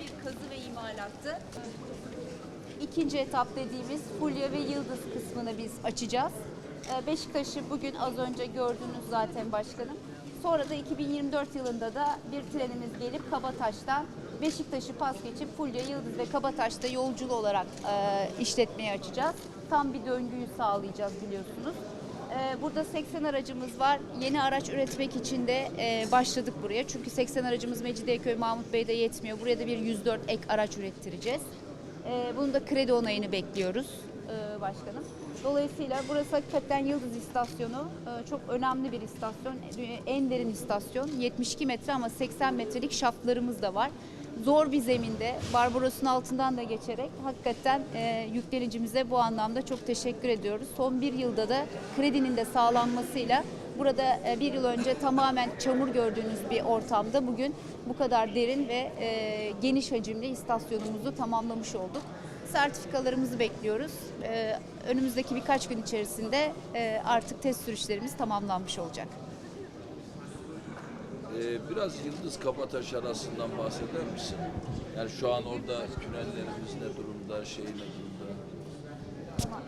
bir kazı ve imalattı. İkinci etap dediğimiz Fulya ve Yıldız kısmını biz açacağız. Ee, Beşiktaş'ı bugün az önce gördünüz zaten başkanım. Sonra da 2024 yılında da bir trenimiz gelip Kabataş'tan Beşiktaş'ı pas geçip Fulya, Yıldız ve Kabataş'ta yolculu olarak e, işletmeye açacağız. Tam bir döngüyü sağlayacağız biliyorsunuz. Ee, Burada 80 aracımız var. Yeni araç üretmek için de e, başladık buraya. Çünkü 80 aracımız Mecidiyeköy Mahmut Bey'de yetmiyor. Buraya da bir 104 ek araç ürettireceğiz. Ee, Bunun da kredi onayını bekliyoruz e, başkanım. Dolayısıyla burası hakikaten Yıldız istasyonu. Ee, Çok önemli bir istasyon. En derin istasyon. 72 metre ama 80 metrelik şaftlarımız da var. Zor bir zeminde Barbaros'un altından da geçerek hakikaten e, yüklenicimize bu anlamda çok teşekkür ediyoruz. Son bir yılda da kredinin de sağlanmasıyla burada e, bir yıl önce tamamen çamur gördüğünüz bir ortamda bugün bu kadar derin ve e, geniş hacimli istasyonumuzu tamamlamış olduk. Sertifikalarımızı bekliyoruz. E, önümüzdeki birkaç gün içerisinde e, artık test sürüşlerimiz tamamlanmış olacak. Ee, biraz Yıldız Kabataş arasından bahseder misin? Yani şu an orada tünellerimiz ne durumda, şey ne durumda?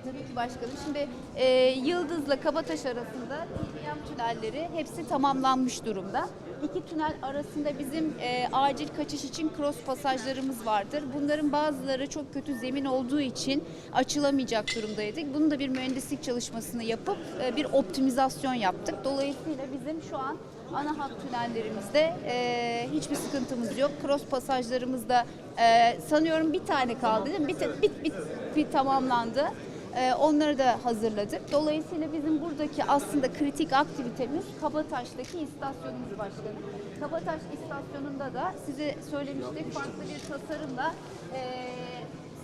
Tabii ki başkanım. Şimdi e, Yıldız'la Kabataş arasında TBM tünelleri hepsi tamamlanmış durumda. İki tünel arasında bizim e, acil kaçış için cross pasajlarımız vardır. Bunların bazıları çok kötü zemin olduğu için açılamayacak durumdaydık. Bunun da bir mühendislik çalışmasını yapıp e, bir optimizasyon yaptık. Dolayısıyla bizim şu an ana hat tünellerimizde e, hiçbir sıkıntımız yok. Cross pasajlarımızda e, sanıyorum bir tane kaldı değil mi? Bir, bir, bir, bir tamamlandı. E, onları da hazırladık. Dolayısıyla bizim buradaki aslında kritik aktivitemiz Kabataş'taki istasyonumuz başkanım. Kabataş istasyonunda da size söylemiştik farklı bir tasarımla e,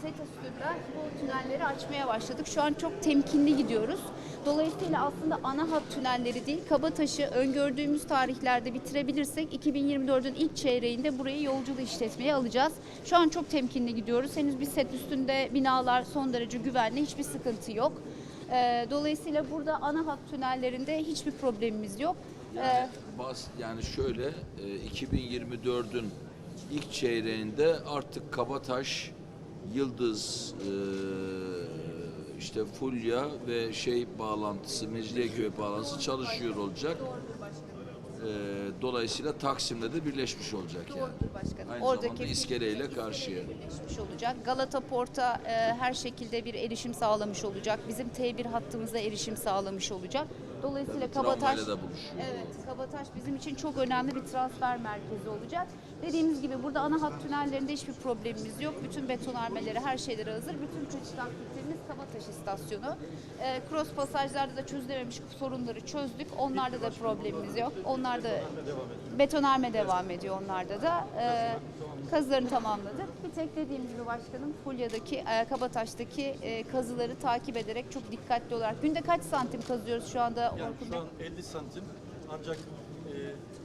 set üstünden bu tünelleri açmaya başladık. Şu an çok temkinli gidiyoruz. Dolayısıyla aslında ana hat tünelleri değil, Kabataş'ı öngördüğümüz tarihlerde bitirebilirsek 2024'ün ilk çeyreğinde burayı yolculuğu işletmeye alacağız. Şu an çok temkinli gidiyoruz. Henüz bir set üstünde binalar son derece güvenli, hiçbir sıkıntı yok. Ee, Dolayısıyla burada ana hat tünellerinde hiçbir problemimiz yok. Ee, Yani, bas, yani şöyle, e, 2024'ün ilk çeyreğinde artık Kabataş, Yıldız, e, işte Fulya ve şey bağlantısı, Mecidiyeköy bağlantısı çalışıyor olacak. E, dolayısıyla Taksim'le de birleşmiş olacak yani. Doğrudur başkanım. Aynı Oradaki zamanda iskeleyle karşıya. birleşmiş olacak. Galata Port'a e, her şekilde bir erişim sağlamış olacak. Bizim T1 hattımıza erişim sağlamış olacak. Dolayısıyla Tabii, Kabataş tramvayla da buluşuyor. Evet, Kabataş bizim için çok önemli bir transfer merkezi olacak. Dediğimiz gibi burada ana hat tünellerinde hiçbir problemimiz yok. Bütün betonarmeleri, her şeyleri hazır. Bütün kaçış aktivitemiz Kabataş istasyonu. E, cross pasajlarda da çözülememiş sorunları çözdük. Onlarda da problemimiz yok. Onlar da betonarme devam ediyor onlarda da. E, kazılarını tamamladık. Bir tek dediğim gibi başkanım Fulya'daki, e, Kabataş'taki e, kazıları takip ederek çok dikkatli olarak. Günde kaç santim kazıyoruz şu anda Yani Orkun şu an 50 santim ancak e,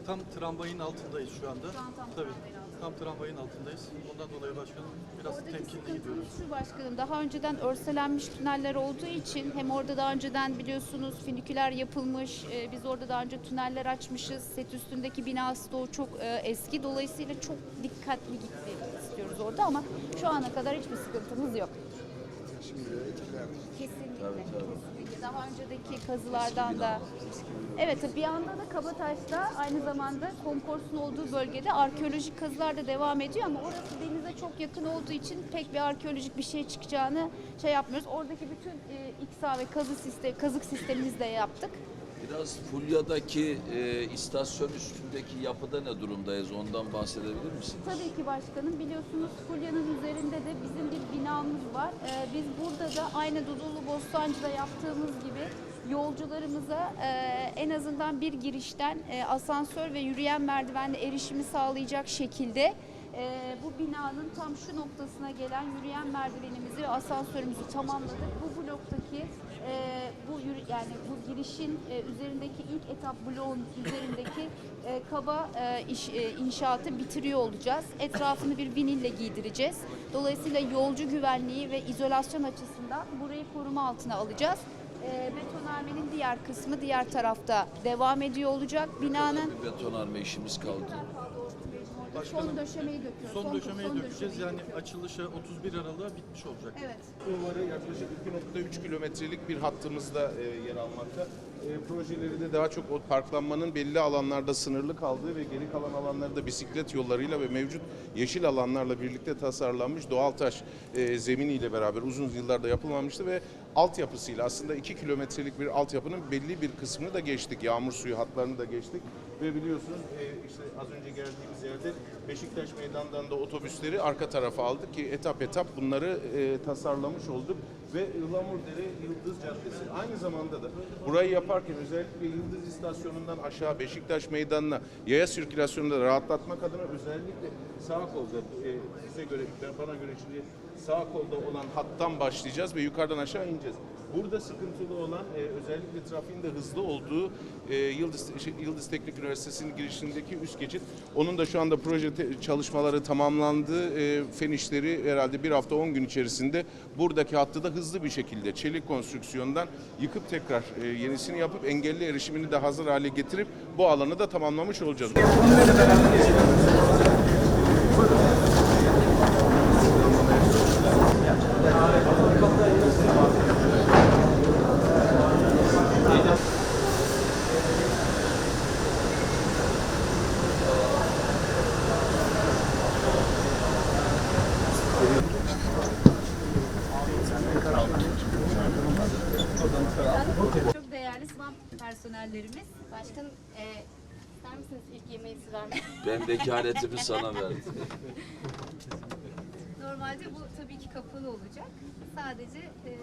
tam tramvayın altındayız şu anda. Şu an tam Tabii, tramvayın altındayız. tam tramvayın altındayız. Ondan dolayı başkanım biraz Oradaki temkinli sıkıntımız gidiyoruz. şu başkanım. Daha önceden örselenmiş tüneller olduğu için hem orada daha önceden biliyorsunuz finiküler yapılmış. e, biz orada daha önce tüneller açmışız. Set üstündeki binası da o çok e, eski. Dolayısıyla çok dikkatli gitmek istiyoruz orada ama şu ana kadar hiçbir sıkıntımız yok. Kesinlikle. Tabii, tabii. Daha önceki kazılardan da Evet bir yanda da Kabataş'ta aynı zamanda konkorsun olduğu bölgede arkeolojik kazılar da devam ediyor ama orası denize çok yakın olduğu için pek bir arkeolojik bir şey çıkacağını şey yapmıyoruz. Oradaki bütün e, İKSA ve kazı sistemi, kazık sistemimizi de yaptık. Biraz Fulya'daki e, istasyon üstündeki yapıda ne durumdayız? Ondan bahsedebilir misiniz? Tabii ki başkanım biliyorsunuz Fulya'nın üzerinde de bizim bir binamız var. Ee, biz burada da aynı Dudullu Bostancı'da yaptığımız gibi yolcularımıza e, en azından bir girişten e, asansör ve yürüyen merdivenle erişimi sağlayacak şekilde e, bu binanın tam şu noktasına gelen yürüyen merdivenimizi ve asansörümüzü tamamladık. Bu bloktaki e, bu yani bu girişin e, üzerindeki ilk etap bloğun üzerindeki e, kaba e, iş, e, inşaatı bitiriyor olacağız. Etrafını bir vinille giydireceğiz. Dolayısıyla yolcu güvenliği ve izolasyon açısından burayı koruma altına alacağız. E, betonarmenin diğer kısmı diğer tarafta devam ediyor olacak. Binanın betonarme işimiz kaldı. Orada Son döşemeyi döküyoruz. Son döşemeyi son dökeceğiz. döşemeyi Yani döküyoruz. açılışa 31 Aralık'a bitmiş olacak. Evet. Bulvarı yaklaşık 2.3 kilometrelik bir hattımızda e, yer almakta. E, projeleri de daha çok o parklanmanın belli alanlarda sınırlı kaldığı ve geri kalan alanlarda bisiklet yollarıyla ve mevcut yeşil alanlarla birlikte tasarlanmış doğal taş e, zeminiyle beraber uzun yıllarda yapılmamıştı ve altyapısıyla aslında 2 kilometrelik bir altyapının belli bir kısmını da geçtik. Yağmur suyu hatlarını da geçtik ve biliyorsunuz e, işte az önce geldiğimiz yerde Beşiktaş Meydan'dan da otobüsleri arka tarafa aldık ki etap etap bunları e, tasarlamış olduk ve Ihlamurdere Yıldız Caddesi aynı zamanda da burayı yaparken özellikle Yıldız istasyonundan aşağı Beşiktaş Meydanı'na yaya sirkülasyonunu da rahatlatmak adına özellikle sağ kolda e, bize göre bana göre şimdi sağ kolda olan hattan başlayacağız ve yukarıdan aşağı ineceğiz. Burada sıkıntılı olan e, özellikle trafiğin de hızlı olduğu e, Yıldız şey, Yıldız Teknik Üniversitesi'nin girişindeki üst geçit. Onun da şu anda proje te- çalışmaları tamamlandı. E, fen işleri herhalde bir hafta 10 gün içerisinde buradaki hattı da hızlı bir şekilde çelik konstrüksiyondan yıkıp tekrar e, yenisini yapıp engelli erişimini de hazır hale getirip bu alanı da tamamlamış olacağız. Başkanım, e, ister misiniz ilk yemeği siz vermek? Ben vekaletimi sana verdim. Normalde bu tabii ki kapalı olacak. Sadece e,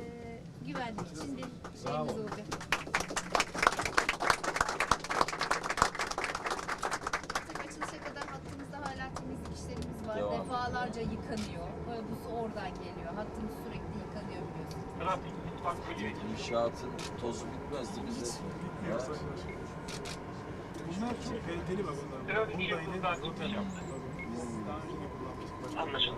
güvenlik için bir şeyimiz olacak. Tabii açılışa kadar hattımızda hala temizlik işlerimiz var. Devam. Defalarca yıkanıyor. Böyle Bu su oradan geliyor. Hattımız sürekli yıkanıyor biliyorsunuz. İnşaatın tozu bitmezdi bize. Bunlar çok kaliteli vagonlar. Bunu da yine Anlaşıldı.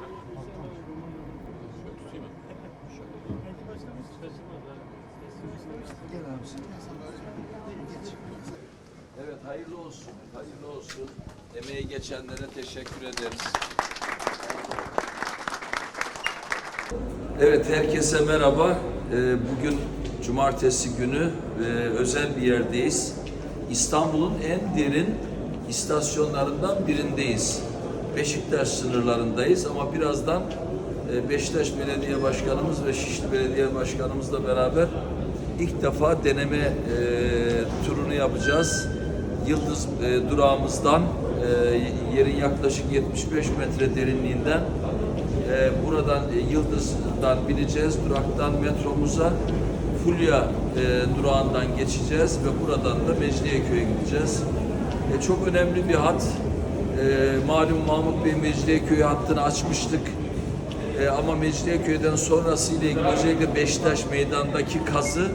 Evet hayırlı olsun. Hayırlı olsun. Emeği geçenlere teşekkür ederiz. Evet herkese merhaba. Ee, Bugün cumartesi günü ve özel bir yerdeyiz. İstanbul'un en derin istasyonlarından birindeyiz. Beşiktaş sınırlarındayız ama birazdan e, Beşiktaş Belediye Başkanımız ve Şişli Belediye Başkanımızla beraber ilk defa deneme e, turunu yapacağız. Yıldız e, durağımızdan e, yerin yaklaşık 75 metre derinliğinden e, buradan e, Yıldız'dan bineceğiz. Duraktan metromuza Fulya e, durağından geçeceğiz ve buradan da Mecidiyeköy'e gideceğiz. E, çok önemli bir hat. E, malum Mahmut Bey Mecidiyeköy hattını açmıştık. E, ama Mecidiyeköy'den sonrası ile ilgili özellikle Beşiktaş meydandaki kazı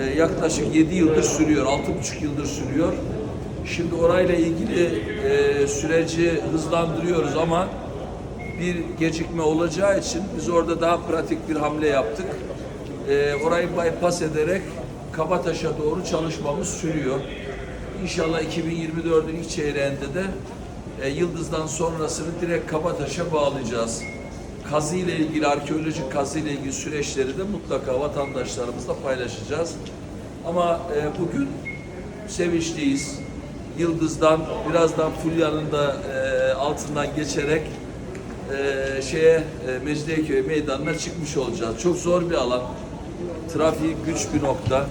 e, yaklaşık 7 yıldır sürüyor, 6,5 yıldır sürüyor. Şimdi orayla ilgili e, süreci hızlandırıyoruz ama bir gecikme olacağı için biz orada daha pratik bir hamle yaptık. E, orayı bypass ederek Kabataş'a doğru çalışmamız sürüyor. İnşallah 2024'ün ilk çeyreğinde de e, Yıldız'dan sonrasını direkt Kabataş'a bağlayacağız. Kazı ile ilgili, arkeolojik kazı ile ilgili süreçleri de mutlaka vatandaşlarımızla paylaşacağız. Ama e, bugün sevinçliyiz. Yıldız'dan birazdan Fulya'nın da e, altından geçerek e, şeye e, Mecidiyeköy meydanına çıkmış olacağız. Çok zor bir alan. Trafiği güç bir nokta.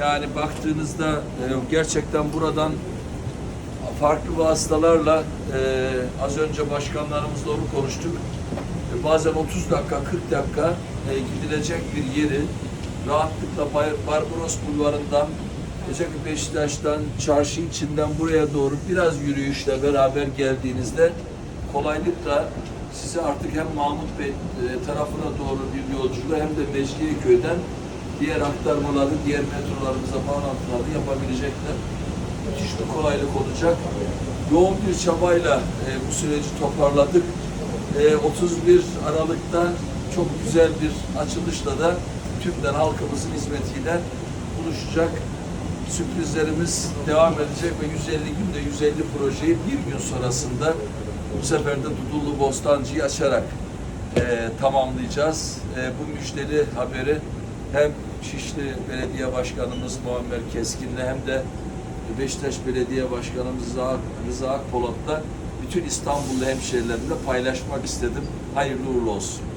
Yani baktığınızda e, gerçekten buradan farklı vasıtalarla e, az önce başkanlarımızla onu konuştuk. E, bazen 30 dakika, 40 dakika e, gidilecek bir yeri rahatlıkla Bar- Barbaros Bulvarı'ndan özellikle Beşiktaş'tan, çarşı içinden buraya doğru biraz yürüyüşle beraber geldiğinizde kolaylıkla sizi artık hem Mahmut Bey e, tarafına doğru bir yolculuğu hem de Mecidiyeköy'den diğer aktarmaları, diğer metrolarımıza bağlantıları yapabilecekler. Müthiş bir kolaylık olacak. Yoğun bir çabayla e, bu süreci toparladık. E, 31 Aralık'ta çok güzel bir açılışla da tümden halkımızın hizmetiyle buluşacak. Sürprizlerimiz devam edecek ve 150 günde 150 projeyi bir gün sonrasında Bu sefer de Dudullu Bostancı'yı açarak e, tamamlayacağız. E, bu müjdeli haberi hem Şişli Belediye Başkanımız Muammer Keskin'le hem de Beşiktaş Belediye Başkanımız Rıza, Rıza Akpolat'la bütün İstanbullu hemşehrilerimle paylaşmak istedim. Hayırlı uğurlu olsun.